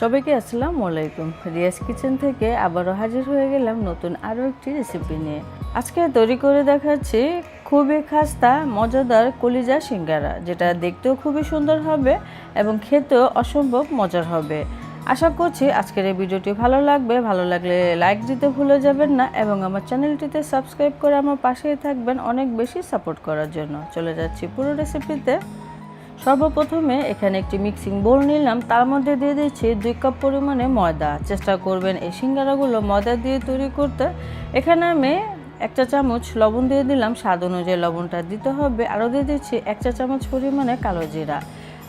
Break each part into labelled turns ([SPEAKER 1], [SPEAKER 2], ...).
[SPEAKER 1] সবাইকে আসসালামু আলাইকুম। রিয়াজ কিচেন থেকে আবারও হাজির হয়ে গেলাম নতুন আরও একটি রেসিপি নিয়ে। আজকে তৈরি করে দেখাচ্ছি খুবই খাস্তা, মজাদার কলিজা সিঙ্গারা, যেটা দেখতেও খুবই সুন্দর হবে এবং খেতেও অসম্ভব মজার হবে। আশা করছি আজকের এই ভিডিওটি ভালো লাগবে। ভালো লাগলে লাইক দিতে ভুলে যাবেন না এবং আমার চ্যানেলটিতে সাবস্ক্রাইব করে আমার পাশেই থাকবেন অনেক বেশি সাপোর্ট করার জন্য। চলে যাচ্ছি পুরো রেসিপিতে সর্বপ্রথমে এখানে একটি মিক্সিং বোল নিলাম। তার মধ্যে দিয়ে দিচ্ছি দুই কাপ পরিমাণে ময়দা। চেষ্টা করবেন এই সিঙ্গারাগুলো ময়দা দিয়ে তৈরি করতে। এখানে আমি এক চা চামচ লবণ দিয়ে দিলাম। স্বাদ অনুযায়ী লবণটা দিতে হবে। আরও দিয়ে দিচ্ছি এক চা চামচ পরিমাণে কালো জিরা।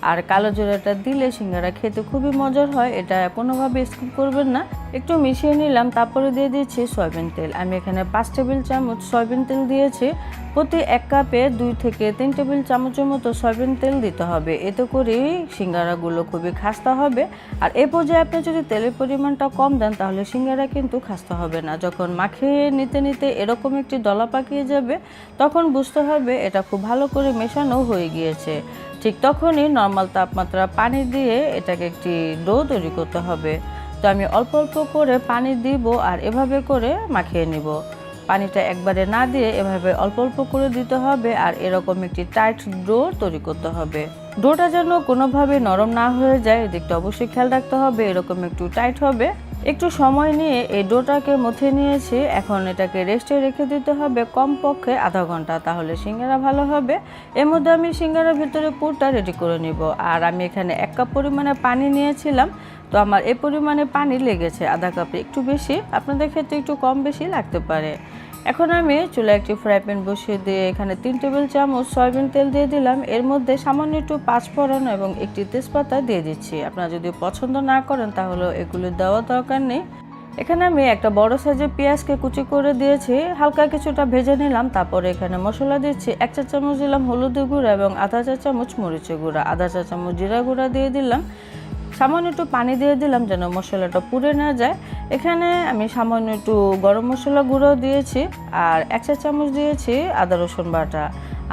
[SPEAKER 1] আর কালো জিরাটা দিলে সিঙ্গারা খেতে খুবই মজার হয়, এটা কোনোভাবে স্কিপ করবেন না। একটু মিশিয়ে নিলাম, তারপরে দিয়ে দিয়েছি সয়াবিন তেল। আমি এখানে পাঁচ টেবিল চামচ সয়াবিন তেল দিয়েছি। প্রতি এক কাপে দুই থেকে তিন টেবিল চামচের মতো সয়াবিন তেল দিতে হবে। এতে করেই সিঙ্গারাগুলো খুবই খাস্তা হবে। আর এ পর্যায়ে আপনি যদি তেলের পরিমাণটা কম দেন, তাহলে সিঙ্গারা কিন্তু খাস্তা হবে না। যখন মাখিয়ে নিতে নিতে এরকম একটি দলা পাকিয়ে যাবে, তখন বুঝতে হবে এটা খুব ভালো করে মেশানো হয়ে গিয়েছে। ঠিক তখনই নর্মাল তাপমাত্রা পানি দিয়ে এটাকে একটি ডো তৈরি করতে হবে। তো আমি অল্প অল্প করে পানি দিব আর এভাবে করে মাখিয়ে নিব। পানিটা একবারে না দিয়ে এভাবে অল্প অল্প করে দিতে হবে আর এরকম একটি টাইট ডো তৈরি করতে হবে। ডোটা যেন কোনোভাবে নরম না হয়ে যায়, এদিকটা অবশ্যই খেয়াল রাখতে হবে, এরকম একটু টাইট হবে। একটু সময় নিয়ে এই ডোটাকে মথে নিয়েছি। এখন এটাকে রেস্টে রেখে দিতে হবে কমপক্ষে আধা ঘণ্টা, তাহলে সিঙ্গারা ভালো হবে। এর মধ্যে আমি সিঙ্গারার ভিতরে পুরটা রেডি করে নিব। আর আমি এখানে এক কাপ পরিমাণে পানি নিয়েছিলাম, তো আমার এ পরিমাণে পানি লেগেছে আধা কাপে। একটু বেশি, আপনাদের ক্ষেত্রে একটু কম বেশি লাগতে পারে। এখন আমি চুলা একটি ফ্রাই প্যান বসিয়ে দিয়ে এখানে তিন টেবিল চামচ সয়াবিন তেল দিয়ে দিলাম। এর মধ্যে সামান্য একটু পাঁচফোড়ন এবং একটি তেজপাতা দিয়ে দিচ্ছি। আপনারা যদি পছন্দ না করেন তাহলে এগুলো দেওয়া দরকার নেই। এখানে আমি একটা বড় সাইজের পেঁয়াজকে কুচি করে দিয়েছি। হালকা কিছুটা ভেজে নিলাম, তারপরে এখানে মশলা দিচ্ছি। এক চা চামচ দিলাম হলুদের গুঁড়া এবং আধা চা চামচ মরিচের গুঁড়া। আধা চা চামচ জিরা গুঁড়া দিয়ে দিলাম। সামান্য একটু পানি দিয়ে দিলাম যেন মশলাটা পুড়ে না যায়। এখানে আমি সামান্য একটু গরম মশলা গুঁড়ো দিয়েছি আর এক চা চামচ দিয়েছি আদা রসুন বাটা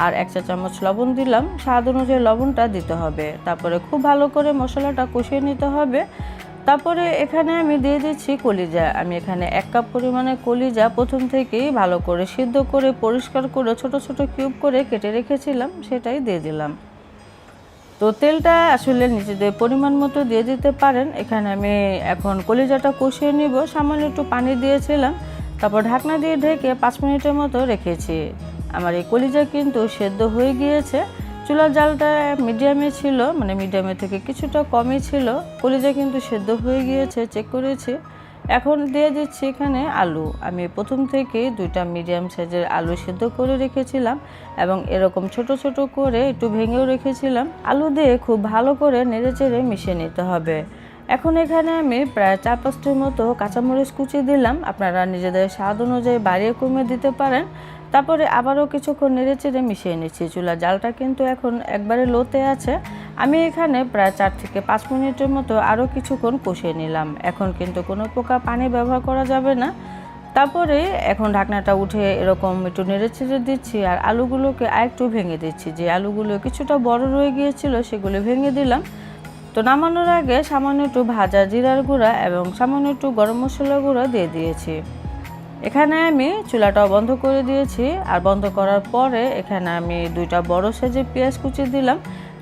[SPEAKER 1] আর এক চা চামচ লবণ দিলাম। স্বাদ অনুযায়ী লবণটা দিতে হবে। তারপরে খুব ভালো করে মশলাটা কষিয়ে নিতে হবে। তারপরে এখানে আমি দিয়ে দিচ্ছি কলিজা। আমি এখানে এক কাপ পরিমাণে কলিজা প্রথম থেকেই ভালো করে সিদ্ধ করে, পরিষ্কার করে ছোট ছোট কিউব করে কেটে রেখেছিলাম, সেটাই দিয়ে দিলাম। তো তেলটা আসলে নিজেদের পরিমাণ মতো দিয়ে দিতে পারেন। এখানে আমি এখন কলিজাটা কষিয়ে নিব। সামান্য একটু পানি দিয়েছিলাম। তারপর ঢাকনা দিয়ে ঢেকে পাঁচ মিনিটের মতো রেখেছি। আমার এই কলিজা কিন্তু সেদ্ধ হয়ে গিয়েছে। চুলার জালটা মিডিয়ামে ছিল মানে মিডিয়ামে থেকে কিছুটা কমই ছিল। কলিজা কিন্তু সেদ্ধ হয়ে গিয়েছে। চেক করেছি। এখন দিয়ে দিচ্ছি এখানে আলু। আমি প্রথম থেকে দুইটা মিডিয়াম সাইজের আলু সেদ্ধ করে রেখেছিলাম এবং এরকম ছোট ছোট করে একটু ভেঙেও রেখেছিলাম। আলু দিয়ে খুব ভালো করে নেড়ে চেড়ে মিশিয়ে নিতে হবে। এখন এখানে আমি প্রায় চার পাঁচটির মতো কাঁচামরিচ কুচি দিলাম। আপনারা নিজেদের স্বাদ অনুযায়ী বাড়িয়ে কমিয়ে দিতে পারেন। তারপরে আবারও কিছুক্ষণ নেড়ে চেড়ে মিশিয়ে নিচ্ছি। চুলা জালটা কিন্তু এখন একবারে লোতে আছে। আমি এখানে প্রায় চার থেকে পাঁচ মিনিটের মতো আরও কিছুক্ষণ কষিয়ে নিলাম। এখন কিন্তু কোনো প্রকার পানি ব্যবহার করা যাবে না। তারপরে এখন ঢাকনাটা উঠে এরকম একটু নেড়ে ছেড়ে দিচ্ছি আর আলুগুলোকে আরেকটু ভেঙে দিচ্ছি। যে আলুগুলো কিছুটা বড় রয়ে গিয়েছিল সেগুলো ভেঙে দিলাম। তো নামানোর আগে সামান্য একটু ভাজা জিরার গুঁড়া এবং সামান্য একটু গরম মশলা গুঁড়া দিয়ে দিয়েছি। এখানে আমি চুলাটাও বন্ধ করে দিয়েছি, আর বন্ধ করার পরে এখানে আমি দুইটা বড় সাইজের পেঁয়াজ কুচি দিলাম,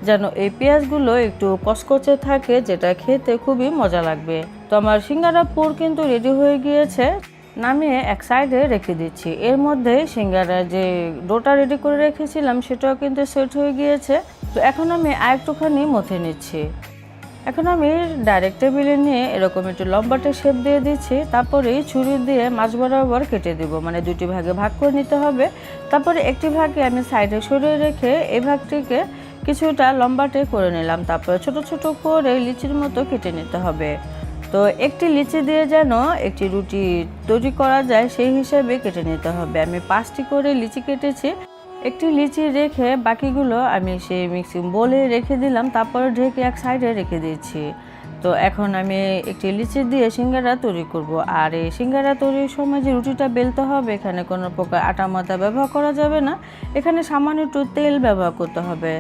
[SPEAKER 1] যেন এই পেঁয়াজগুলো একটু কচকচে থাকে, যেটা খেতে খুবই মজা লাগবে। তো আমার সিঙ্গারা পুর কিন্তু রেডি হয়ে গিয়েছে, নামিয়ে এক সাইডে রেখে দিচ্ছি। এর মধ্যে সিঙ্গারা যে ডোটা রেডি করে রেখেছিলাম, সেটাও কিন্তু সেট হয়ে গিয়েছে। তো এখন আমি আরেকটুখানি মথে নিচ্ছি। এখন আমি ডাইরেক্ট টেবিলে নিয়ে এরকম একটু লম্বাটে শেপ দিয়ে দিচ্ছি, তারপরে ছুরি দিয়ে মাছ বরাবর কেটে দিব। মানে দুটি ভাগে ভাগ করে নিতে হবে। তারপরে একটি ভাগে আমি সাইডে সরিয়ে রেখে এই ভাগটিকে কিছুটা লম্বাটে করে নিলাম। তারপরে ছোট ছোট করে লিচির মতো কেটে নিতে হবে। তো একটি লিচি দিয়ে যেন একটি রুটি তৈরি করা যায়, সেই হিসাবে কেটে নিতে হবে। আমি পাঁচটি করে লিচি কেটেছি। একটি লিচি রেখে বাকিগুলো আমি সেই মিক্সিং বলে রেখে দিলাম, তারপরে ঢেকে এক সাইডে রেখে দিচ্ছি তো এখন আমি একটি লিচি দিয়ে সিঙ্গারা তৈরি করব। আর এই সিঙ্গারা তৈরির সময় যে রুটিটা বেলতে হবে, এখানে কোনো প্রকার আটা মাথা ব্যবহার করা যাবে না। এখানে সামান্য একটু তেল ব্যবহার করতে হবে।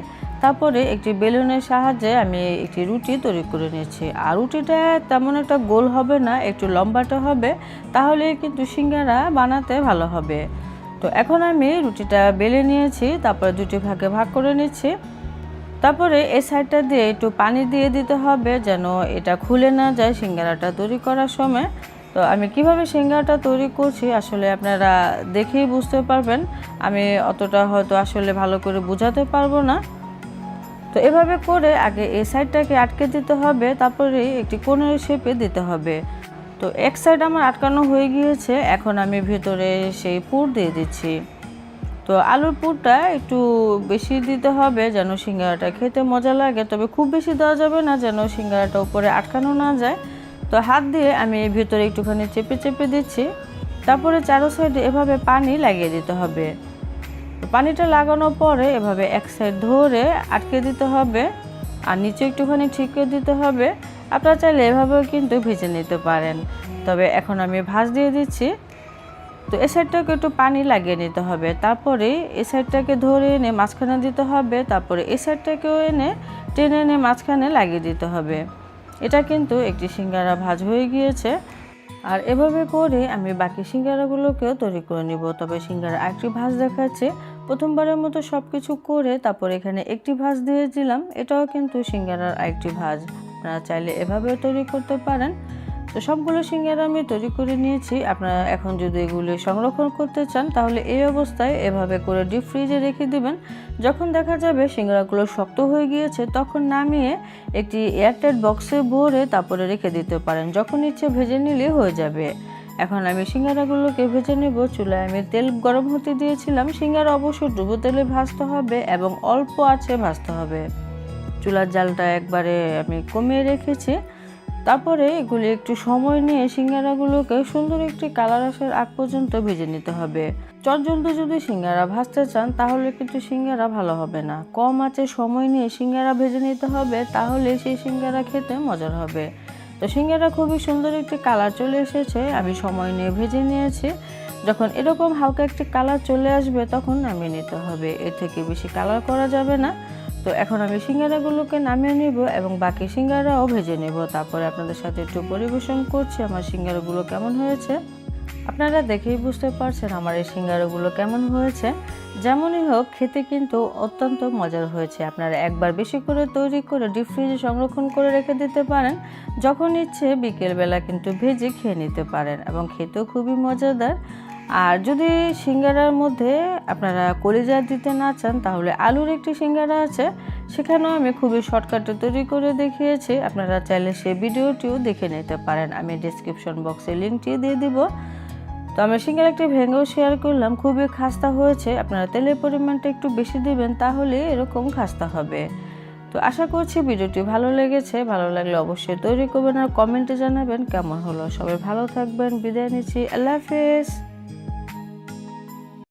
[SPEAKER 1] তারপরে একটি বেলুনের সাহায্যে আমি একটি রুটি তৈরি করে নিয়েছি। আর রুটিটা তেমন একটা গোল হবে না, একটু লম্বাটা হবে, তাহলে কিন্তু সিঙ্গারা বানাতে ভালো হবে। তো এখন আমি রুটিটা বেলে নিয়েছি, তারপরে দুটি ভাগে ভাগ করে নিচ্ছি। তারপরে এই সাইডটা দিয়ে একটু পানি দিয়ে দিতে হবে যেন এটা খুলে না যায় সিঙ্গারাটা তৈরি করার সময়। তো আমি কীভাবে সিঙ্গারাটা তৈরি করছি আসলে আপনারা দেখেই বুঝতে পারবেন। আমি অতটা হয়তো আসলে ভালো করে বোঝাতে পারব না। তো এভাবে করে আগে এই সাইডটাকে আটকে দিতে হবে, তারপরে একটি কোণের শেপে দিতে হবে। তো এক সাইড আমার আটকানো হয়ে গিয়েছে, এখন আমি ভেতরে সেই পুর দিয়ে দিচ্ছি। তো আলুর পুরটা একটু বেশি দিতে হবে যেন সিঙ্গারাটা খেতে মজা লাগে, তবে খুব বেশি দেওয়া যাবে না যেন সিঙ্গারাটা উপরে আটকানো না যায়। তো হাত দিয়ে আমি ভিতরে একটুখানি চেপে চেপে দিচ্ছি, তারপরে চারো সাইডে এভাবে পানি লাগিয়ে দিতে হবে। পানিটা লাগানোর পরে এভাবে এক সাইড ধরে আটকে দিতে হবে, আর নিচে একটুখানি ঠিক করে দিতে হবে। আপনারা চাইলে এভাবেও কিন্তু ভেজে নিতে পারেন। তবে এখন আমি ভাঁজ দিয়ে দিচ্ছি। তো এ সাইডটাকে একটু পানি লাগিয়ে নিতে হবে। তারপরে এ সাইডটাকে ধরে এনে মাঝখানে দিতে হবে। তারপরে এ সাইডটাকেও এনে টেনে এনে মাঝখানে লাগিয়ে দিতে হবে। এটা কিন্তু একটি সিঙ্গারা ভাজ হয়ে গিয়েছে। আর এভাবে করে আমি বাকি সিঙ্গারাগুলোকেও তৈরি করে নিব। তবে সিঙ্গারা একটি ভাজ দেখাচ্ছে। প্রথমবারের মতো সব কিছু করে তারপর এখানে একটি ভাজ দিয়েছিলাম। এটাও কিন্তু সিঙ্গারার আরেকটি ভাজ। আপনারা চাইলে এভাবেও তৈরি করতে পারেন। তো সবগুলো সিঙ্গারা আমি তৈরি করে নিয়েছি। আপনারা এখন যদি এগুলি সংরক্ষণ করতে চান, তাহলে এই অবস্থায় এভাবে করে ডিপ ফ্রিজে রেখে দেবেন। যখন দেখা যাবে সিঙ্গারাগুলো শক্ত হয়ে গিয়েছে, তখন নামিয়ে একটি এয়ারটাইট বক্সে ভরে তারপরে রেখে দিতে পারেন। যখন ইচ্ছে ভেজে নিলে হয়ে যাবে। এখন আমি সিঙ্গারাগুলোকে ভেজে নেব। চুলায় আমি তেল গরম হতে দিয়েছিলাম। সিঙ্গারা অবশ্য ডুবো তেলে ভাজতে হবে এবং অল্প আছে ভাজতে হবে। চুলার জালটা একবারে আমি কমিয়ে রেখেছি। তারপরে এগুলি একটু সময় নিয়ে সিঙ্গারাগুলোকে সুন্দর একটি কালার আসার আগ পর্যন্ত ভেজে নিতে হবে। চটজলদি যদি সিঙ্গারা ভাজতে চান, তাহলে কিন্তু সিঙ্গারা ভালো হবে না। কম আছে সময় নিয়ে সিঙ্গারা ভেজে নিতে হবে, তাহলে সেই সিঙ্গারা খেতে মজার হবে। তো সিঙ্গারা খুবই সুন্দর একটি কালার চলে এসেছে, আমি সময় নিয়ে ভেজে নিয়েছি। যখন এরকম হালকা একটি কালার চলে আসবে, তখন নামিয়ে নিতে হবে। এর থেকে বেশি কালার করা যাবে না। তো এখন আমি সিঙ্গারাগুলোকে নামিয়ে নেব এবং বাকি সিঙ্গারাও ভেজে নেব। তারপরে আপনাদের সাথে একটু পরিবেশন করছি আমার সিঙ্গারাগুলো কেমন হয়েছে। আপনারা দেখেই বুঝতে পারছেন আমার এই সিঙ্গারাগুলো কেমন হয়েছে। যেমনই হোক, খেতে কিন্তু অত্যন্ত মজার হয়েছে। আপনারা একবার বেশি করে তৈরি করে ডিপ ফ্রিজে সংরক্ষণ করে রেখে দিতে পারেন। যখন ইচ্ছে, বিকেলবেলা কিন্তু ভেজে খেয়ে নিতে পারেন এবং খেতেও খুবই মজাদার। আর যদি সিঙ্গারার মধ্যে আপনারা কলিজা দিতে না চান, তাহলে আলুর একটি সিঙ্গারা আছে। সেখানেও আমি খুবই শর্টকাটে তৈরি করে দেখিয়েছি। আপনারা চাইলে সেই ভিডিওটিও দেখে নিতে পারেন। আমি ডিসক্রিপশন বক্সে লিঙ্কটি দিয়ে দিব। তো আমি সিঙ্গার একটি ভেঙেও শেয়ার করলাম। খুবই খাস্তা হয়েছে। আপনারা তেলের পরিমাণটা একটু বেশি দিবেন, তাহলে এরকম খাস্তা হবে। তো আশা করছি ভিডিওটি ভালো লেগেছে। ভালো লাগলে অবশ্যই তৈরি করবেন আর কমেন্টে জানাবেন কেমন হলো। সবাই ভালো থাকবেন। বিদায় নিচ্ছি। আল্লাহ হাফেজ।